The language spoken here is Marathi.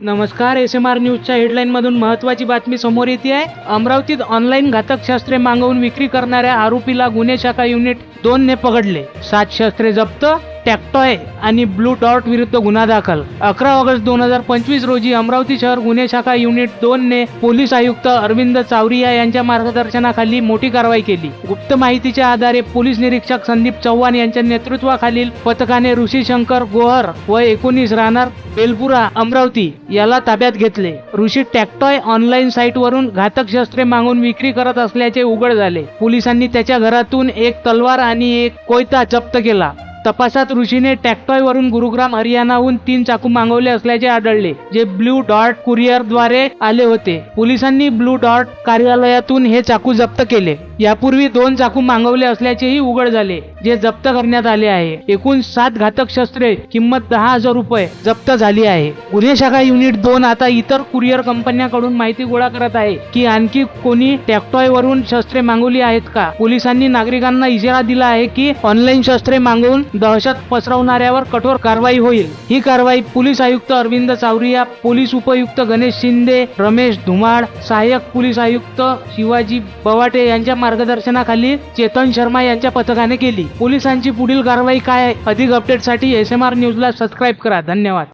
नमस्कार एस एम आर न्यूजच्या हेडलाईनमधून महत्त्वाची महत्वाची बातमी समोर येते आहे. अमरावतीत ऑनलाईन घातक शस्त्रे मागवून विक्री करणाऱ्या आरोपीला गुन्हे शाखा युनिट दोनने पकडले. सात शस्त्रे जप्त टॅक्टॉय आणि ब्लू डॉट विरुद्ध गुन्हा दाखल. अकरा ऑगस्ट दोन हजार पंचवीस रोजी अमरावती शहर गुन्हे शाखा युनिट दोन ने पोलीस आयुक्त अरविंद चावरिया यांच्या मार्गदर्शनाखाली मोठी कारवाई केली. गुप्त माहितीच्या आधारे पोलीस निरीक्षक संदीप चव्हाण यांच्या नेतृत्वाखालील पथकाने ऋषी शंकर गोहर व एकोणीस राहणार बेलपुरा अमरावती याला ताब्यात घेतले. ऋषी टॅक्टॉय ऑनलाईन साईट वरून घातक शस्त्रे मागून विक्री करत असल्याचे उघड झाले. पोलिसांनी त्याच्या घरातून एक तलवार आणि एक कोयता जप्त केला. तपासात ऋषीने टॅक्टॉय वरून गुरुग्राम हरियाणाहून तीन चाकू मागवले असल्याचे आढळले जे ब्ल्यू डॉट कुरिअरद्वारे आले होते. पोलिसांनी ब्लू डॉट कार्यालयातून हे चाकू जप्त केले. यापूर्वी दोन चाकू मागवले असल्याचेही उघड झाले जे जप्त करण्यात आले आहे. एकूण सात घातक शस्त्रे किंमत दहा हजार रुपये जप्त झाली आहे. गुन्हे शाखा युनिट दोन आता इतर कुरिअर कंपन्यांकडून माहिती गोळा करत आहे की आणखी कोणी टॅक्टॉय वरून शस्त्रे मागवली आहेत का? पोलिसांनी नागरिकांना इशारा दिला आहे की ऑनलाईन शस्त्रे मागवून दहशत पसरवणाऱ्यावर कठोर कारवाई होईल. ही कारवाई पोलीस आयुक्त अरविंद चावरिया पोलीस उपयुक्त गणेश शिंदे रमेश धुमाळ सहाय्यक पोलीस आयुक्त शिवाजी बवाटे यांच्या मार्गदर्शनाखाली चेतन शर्मा यांच्या पथकाने केली. पोलिसांची पुढील कारवाई काय आहे? अधिक अपडेटसाठी एस एम आर न्यूजला सबस्क्राईब करा. धन्यवाद.